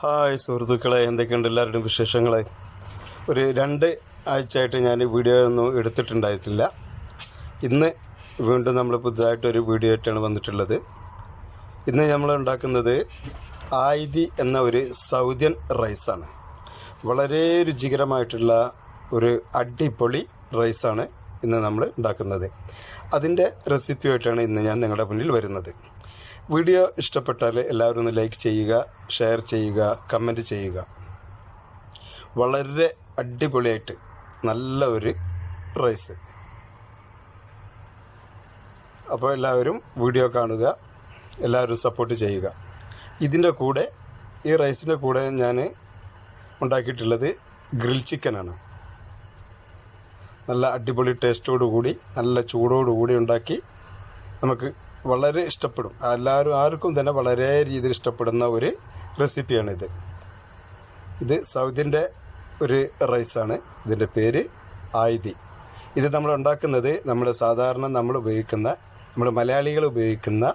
Hi സുഹൃത്തുക്കളെ എന്തൊക്കെയുണ്ട് എല്ലാവരുടെയും വിശേഷങ്ങളെ? ഒരു രണ്ട് ആഴ്ചയായിട്ട് ഞാൻ വീഡിയോ ഒന്നും എടുത്തിട്ടുണ്ടായിട്ടില്ല. ഇന്ന് വീണ്ടും നമ്മൾ പുതുതായിട്ടൊരു വീഡിയോ ആയിട്ടാണ് വന്നിട്ടുള്ളത്. ഇന്ന് നമ്മൾ ഉണ്ടാക്കുന്നത് ആയിതി എന്ന ഒരു സൗദിയൻ റൈസാണ്. വളരെ രുചികരമായിട്ടുള്ള ഒരു അടിപൊളി റൈസാണ് ഇന്ന് നമ്മൾ ഉണ്ടാക്കുന്നത്. അതിന്റെ റെസിപ്പിയായിട്ടാണ് ഇന്ന് ഞാൻ നിങ്ങളുടെ മുന്നിൽ വരുന്നത്. വീഡിയോ ഇഷ്ടപ്പെട്ടാൽ എല്ലാവരും ഒന്ന് ലൈക്ക് ചെയ്യുക ഷെയർ ചെയ്യുക കമന്റ് ചെയ്യുക. വളരെ അടിപൊളിയായിട്ട് നല്ല ഒരു റൈസ്. അപ്പോൾ എല്ലാവരും വീഡിയോ കാണുക എല്ലാവരും സപ്പോർട്ട് ചെയ്യുക. ഇതിന്റെ കൂടെ ഈ റൈസിന്റെ കൂടെ ഞാൻ ഉണ്ടാക്കിയിട്ടുള്ളത് ഗ്രിൽ ചിക്കനാണ്. നല്ല അടിപൊളി ടേസ്റ്റോടു കൂടി നല്ല ചൂടോടു കൂടി ഉണ്ടാക്കി നമുക്ക് വളരെ ഇഷ്ടപ്പെടും. എല്ലാവരും ആർക്കും തന്നെ വളരെ രീതിയിൽ ഇഷ്ടപ്പെടുന്ന ഒരു റെസിപ്പിയാണിത് ഇത്. സൗദിന്റെ ഒരു റൈസാണ്. ഇതിന്റെ പേര് ആയിതി ഇത് നമ്മൾ ഉണ്ടാക്കുന്നത് നമ്മൾ സാധാരണ നമ്മൾ ഉപയോഗിക്കുന്ന നമ്മൾ മലയാളികൾ ഉപയോഗിക്കുന്ന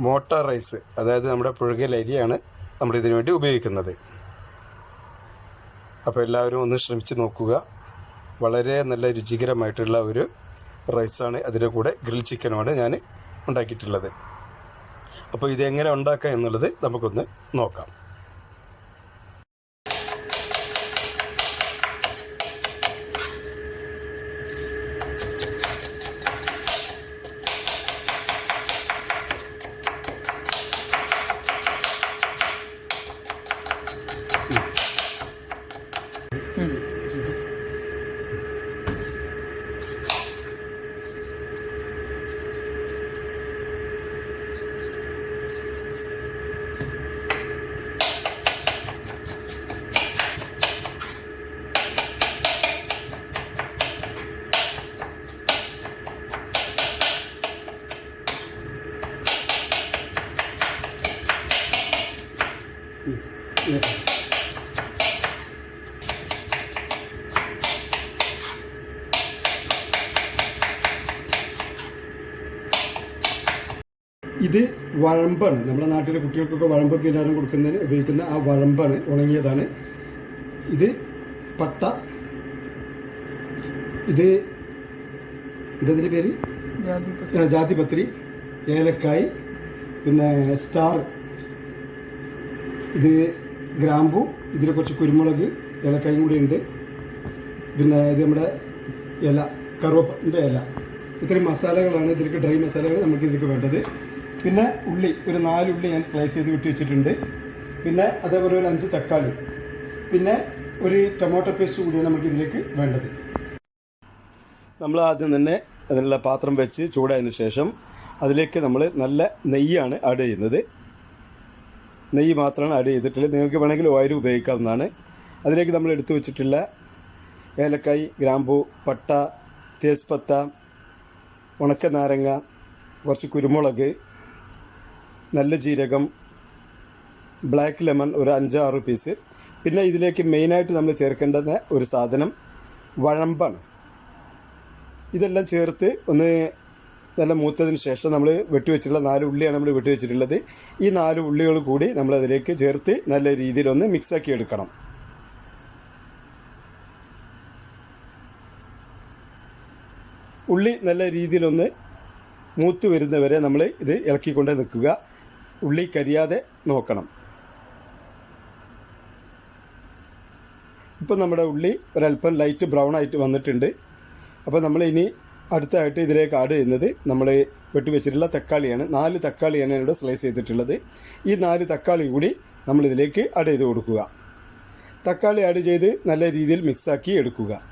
മോട്ട റൈസ് അതായത് നമ്മുടെ പുഴകിയ അരിയാണ് നമ്മൾ ഇതിനു വേണ്ടി ഉപയോഗിക്കുന്നത്. അപ്പോൾ എല്ലാവരും ഒന്ന് ശ്രമിച്ച് നോക്കുക. വളരെ നല്ല രുചികരമായിട്ടുള്ള ഒരു റൈസാണ് അതിന്റെ കൂടെ ഗ്രിൽ ചിക്കനുമാണ് ഞാൻ ഉണ്ടാക്കിയിട്ടുള്ളത്. അപ്പോൾ ഇതെങ്ങനെ ഉണ്ടാക്കാം എന്നുള്ളത് നമുക്കൊന്ന് നോക്കാം. ഇത് വഴമ്പാണ് നമ്മുടെ നാട്ടിലെ കുട്ടികൾക്കൊക്കെ വഴമ്പൊക്കെ എല്ലാവരും കൊടുക്കുന്നതിന് ഉപയോഗിക്കുന്ന ആ വഴമ്പാണ് ഉണങ്ങിയതാണ്. ഇത് പട്ട. ഇത് ഇതെന്തിന്റെ പേര്? ജാതിപത്രി. ഏലക്കായ്. പിന്നെ സ്റ്റാർ. ഇത് ഗ്രാമ്പു ഇതിൽ കുറച്ച് കുരുമുളക് ഏലക്കായും കൂടി ഉണ്ട്. പിന്നെ ഇത് നമ്മുടെ ഇല കറുവപ്പിന്റെ ഇല. ഇത്രയും മസാലകളാണ് ഇതിലേക്ക് ഡ്രൈ മസാലകൾ നമുക്ക് ഇതിലേക്ക് വേണ്ടത്. പിന്നെ ഉള്ളി ഒരു നാല് ഉള്ളി ഞാൻ സ്ലൈസ് ചെയ്ത് വിട്ട് വെച്ചിട്ടുണ്ട്. പിന്നെ അതേപോലെ ഒരു അഞ്ച് തക്കാളി. പിന്നെ ഒരു ടൊമാറ്റോ പേസ്റ്റ് കൂടിയാണ് നമുക്ക് ഇതിലേക്ക് വേണ്ടത്. നമ്മൾ ആദ്യം തന്നെ അതിനുള്ള പാത്രം വെച്ച് ചൂടായതിനു ശേഷം അതിലേക്ക് നമ്മൾ നല്ല നെയ്യാണ് ആഡ് ചെയ്യുന്നത്. നെയ്യ് മാത്രമാണ് ആഡ് ചെയ്തിട്ടുള്ളത്. നിങ്ങൾക്ക് വേണമെങ്കിൽ ഓയിൽ ഉപയോഗിക്കാവുന്നതാണ്. അതിലേക്ക് നമ്മൾ എടുത്തു വെച്ചിട്ടുള്ള ഏലക്കായ് ഗ്രാമ്പു പട്ട തേസ്പത്ത ഉണക്ക നാരങ്ങ കുറച്ച് കുരുമുളക് നല്ല ജീരകം ബ്ലാക്ക് ലെമൺ ഒരു അഞ്ചാറ് പീസ് പിന്നെ ഇതിലേക്ക് മെയിനായിട്ട് നമ്മൾ ചേർക്കേണ്ടത് ഒരു സാധനം വഴമ്പാണ്. ഇതെല്ലാം ചേർത്ത് ഒന്ന് നല്ല മൂത്തതിന് ശേഷം നമ്മൾ വെട്ടിവെച്ചിട്ടുള്ള നാല് ഉള്ളിയാണ് നമ്മൾ വെട്ടിവെച്ചിട്ടുള്ളത് ഈ നാല് ഉള്ളികൾ കൂടി നമ്മൾ അതിലേക്ക് ചേർത്ത് നല്ല രീതിയിലൊന്ന് മിക്സാക്കി എടുക്കണം. ഉള്ളി നല്ല രീതിയിലൊന്ന് മൂത്ത് വരുന്നവരെ നമ്മൾ ഇത് ഇളക്കിക്കൊണ്ട് നിൽക്കുക. ഉള്ളി കരിയാതെ നോക്കണം. ഇപ്പം നമ്മുടെ ഉള്ളി ഒരല്പം ലൈറ്റ് ബ്രൗൺ ആയിട്ട് വന്നിട്ടുണ്ട്. അപ്പോൾ നമ്മൾ ഇനി അടുത്തായിട്ട് ഇതിലേക്ക് ആഡ് ചെയ്യുന്നത് നമ്മൾ വെട്ടിവെച്ചിട്ടുള്ള തക്കാളിയാണ്. നാല് തക്കാളിയാണ് ഇവിടെ സ്ലൈസ് ചെയ്തിട്ടുള്ളത്. ഈ നാല് തക്കാളി കൂടി നമ്മളിതിലേക്ക് ആഡ് ചെയ്ത് കൊടുക്കുക. തക്കാളി ആഡ് ചെയ്ത് നല്ല രീതിയിൽ മിക്സാക്കി എടുക്കുക.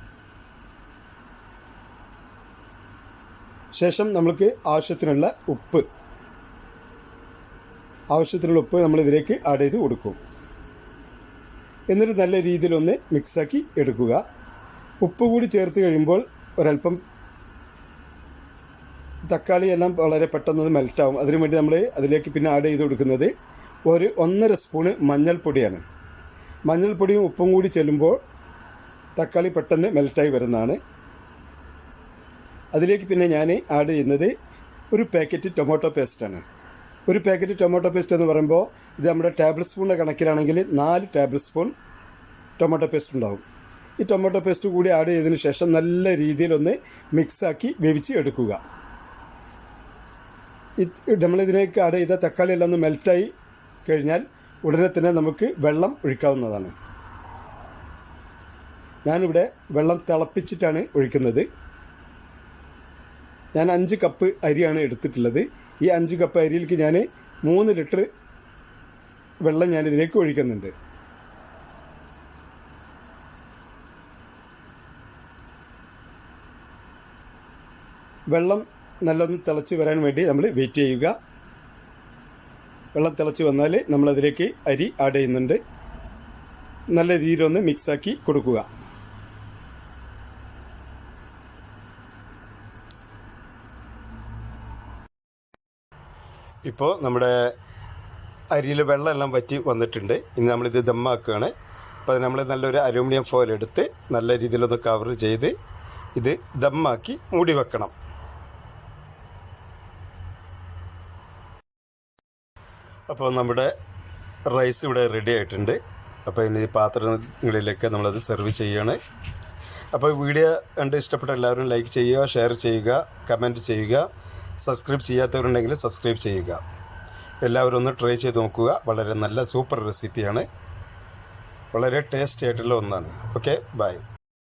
ശേഷം നമ്മൾക്ക് ആവശ്യത്തിനുള്ള ഉപ്പ്. ആവശ്യത്തിനുള്ള ഉപ്പ് നമ്മൾ ഇതിലേക്ക് ആഡ് ചെയ്ത് കൊടുക്കും. എന്നിട്ട് നല്ല രീതിയിലൊന്ന് മിക്സാക്കി എടുക്കുക. ഉപ്പ് കൂടി ചേർത്ത് കഴിയുമ്പോൾ ഒരല്പം തക്കാളി എല്ലാം വളരെ പെട്ടെന്ന് മെൽറ്റാവും. അതിനു വേണ്ടി നമ്മൾ അതിലേക്ക് പിന്നെ ആഡ് ചെയ്ത് കൊടുക്കുന്നത് ഒരു ഒന്നര സ്പൂണ് മഞ്ഞൾപ്പൊടിയാണ്. മഞ്ഞൾപ്പൊടിയും ഉപ്പും കൂടി ചെല്ലുമ്പോൾ തക്കാളി പെട്ടെന്ന് മെൽറ്റായി വരുന്നതാണ്. അതിലേക്ക് പിന്നെ ഞാൻ ആഡ് ചെയ്യുന്നത് ഒരു പാക്കറ്റ് ടൊമാറ്റോ പേസ്റ്റാണ് ഒരു പാക്കറ്റ് ടൊമാറ്റോ പേസ്റ്റ് എന്ന് പറയുമ്പോൾ ഇത് നമ്മുടെ ടേബിൾ സ്പൂണിന്റെ കണക്കിലാണെങ്കിൽ നാല് ടേബിൾ സ്പൂൺ ടൊമാറ്റോ പേസ്റ്റ് ഉണ്ടാവും. ഈ ടൊമാറ്റോ പേസ്റ്റ് കൂടി ആഡ് ചെയ്തതിന് ശേഷം നല്ല രീതിയിലൊന്ന് മിക്സാക്കി വേവിച്ച് എടുക്കുക. നമ്മളിതിലേക്ക് ആഡ് ചെയ്ത തക്കാളി ഒന്ന് മെൽറ്റായി കഴിഞ്ഞാൽ ഉടനെ തന്നെ നമുക്ക് വെള്ളം ഒഴിക്കാവുന്നതാണ്. ഞാനിവിടെ വെള്ളം തിളപ്പിച്ചിട്ടാണ് ഒഴിക്കുന്നത്. ഞാൻ അഞ്ച് കപ്പ് അരിയാണ് എടുത്തിട്ടുള്ളത്. ഈ അഞ്ച് കപ്പ് അരിയിലേക്ക് ഞാൻ മൂന്ന് ലിറ്റർ വെള്ളം ഞാൻ ഇതിലേക്ക് ഒഴിക്കുന്നുണ്ട്. വെള്ളം നല്ലൊന്ന് തിളച്ച് വരാൻ വേണ്ടി നമ്മൾ വെയിറ്റ് ചെയ്യുക. വെള്ളം തിളച്ച് വന്നാൽ നമ്മളതിലേക്ക് അരി ആഡ് ചെയ്യുന്നുണ്ട്. നല്ല രീതിയിലൊന്ന് മിക്സാക്കി കൊടുക്കുക. ഇപ്പോൾ നമ്മുടെ അരിയിൽ വെള്ളമെല്ലാം വറ്റി വന്നിട്ടുണ്ട്. ഇനി നമ്മളിത് ദമ്മാക്കുകയാണ്. അപ്പോൾ നമ്മൾ നല്ലൊരു അലൂമിനിയം ഫോയിൽ എടുത്ത് നല്ല രീതിയിലൊന്ന് കവർ ചെയ്ത് ഇത് ദമ്മാക്കി മൂടി വെക്കണം. അപ്പോൾ നമ്മുടെ റൈസ് ഇവിടെ റെഡി ആയിട്ടുണ്ട്. അപ്പോൾ ഇനി പാത്രങ്ങളിലൊക്കെ നമ്മളത് സെർവ് ചെയ്യാണ്. അപ്പോൾ വീഡിയോ കണ്ട് ഇഷ്ടപ്പെട്ട എല്ലാവരും ലൈക്ക് ചെയ്യുക ഷെയർ ചെയ്യുക കമന്റ് ചെയ്യുക. സബ്സ്ക്രൈബ് ചെയ്യാത്തവരുണ്ടെങ്കിൽ സബ്സ്ക്രൈബ് ചെയ്യുക. എല്ലാവരും ഒന്ന് ട്രൈ ചെയ്ത് നോക്കുക. വളരെ നല്ല സൂപ്പർ റെസിപ്പിയാണ് വളരെ ടേസ്റ്റി ആയിട്ടുള്ള ഒന്നാണ്. Okay bye